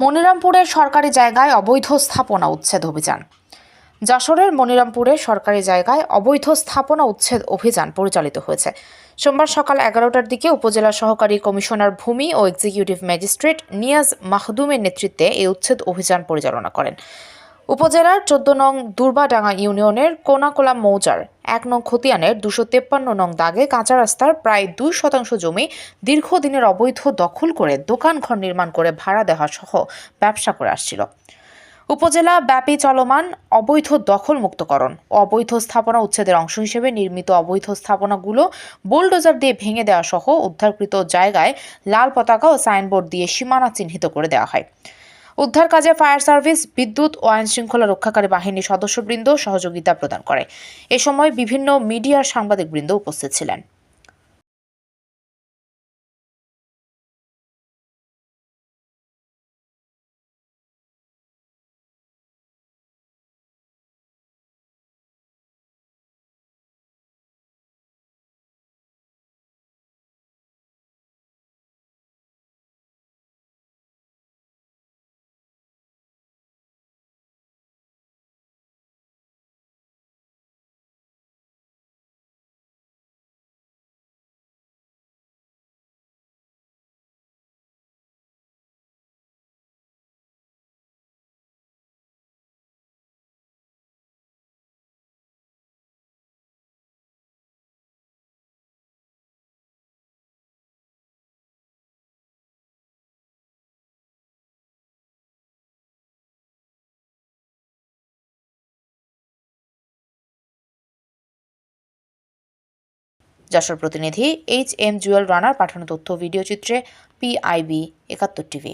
মনিরামপুরের সরকারি জায়গায় অবৈধ স্থাপনা উচ্ছেদ অভিযান। যশোরের মনিরামপুরে সরকারি জায়গায় অবৈধ স্থাপনা উচ্ছেদ অভিযান পরিচালিত হয়েছে। সোমবার সকাল এগারোটার দিকে উপজেলা সহকারী কমিশনার ভূমি ও এক্সিকিউটিভ ম্যাজিস্ট্রেট নিয়াজ মাহদুমের নেতৃত্বে এই উচ্ছেদ অভিযান পরিচালনা করেন। উপজেলার চোদ্দ নং দুর্বাডাঙ্গা ইউনিয়নের কোনাকোলা মৌজার এক নং খতিয়ানের দুশো তেপ্পান্ন নং দাগে কাঁচা রাস্তার প্রায় দুই শতাংশ জমি দীর্ঘদিনের অবৈধ দখল করে দোকান ঘর নির্মাণ করে ভাড়া দেওয়া সহ ব্যবসা করে আসছিল। উপজেলা ব্যাপী চলমান অবৈধ দখল মুক্তকরণ অবৈধ স্থাপনা উচ্ছেদের অংশ হিসেবে নির্মিত অবৈধ স্থাপনাগুলো বুলডোজার দিয়ে ভেঙে দেওয়া সহ উদ্ধারকৃত জায়গায় লাল পতাকা ও সাইনবোর্ড দিয়ে সীমানা চিহ্নিত করে দেওয়া হয়। উদ্ধার কাজে ফায়ার সার্ভিস, বিদ্যুৎ ও আইন শৃঙ্খলা রক্ষাকারী বাহিনীর সদস্যবৃন্দ সহযোগিতা প্রদান করে। এ সময় বিভিন্ন মিডিয়ার সাংবাদিকবৃন্দ উপস্থিত ছিলেন। যশোর প্রতিনিধি এইচ এম জুয়েল রানার পাঠানো তথ্য ভিডিও চিত্রে পিআইবি একাত্তর টিভি।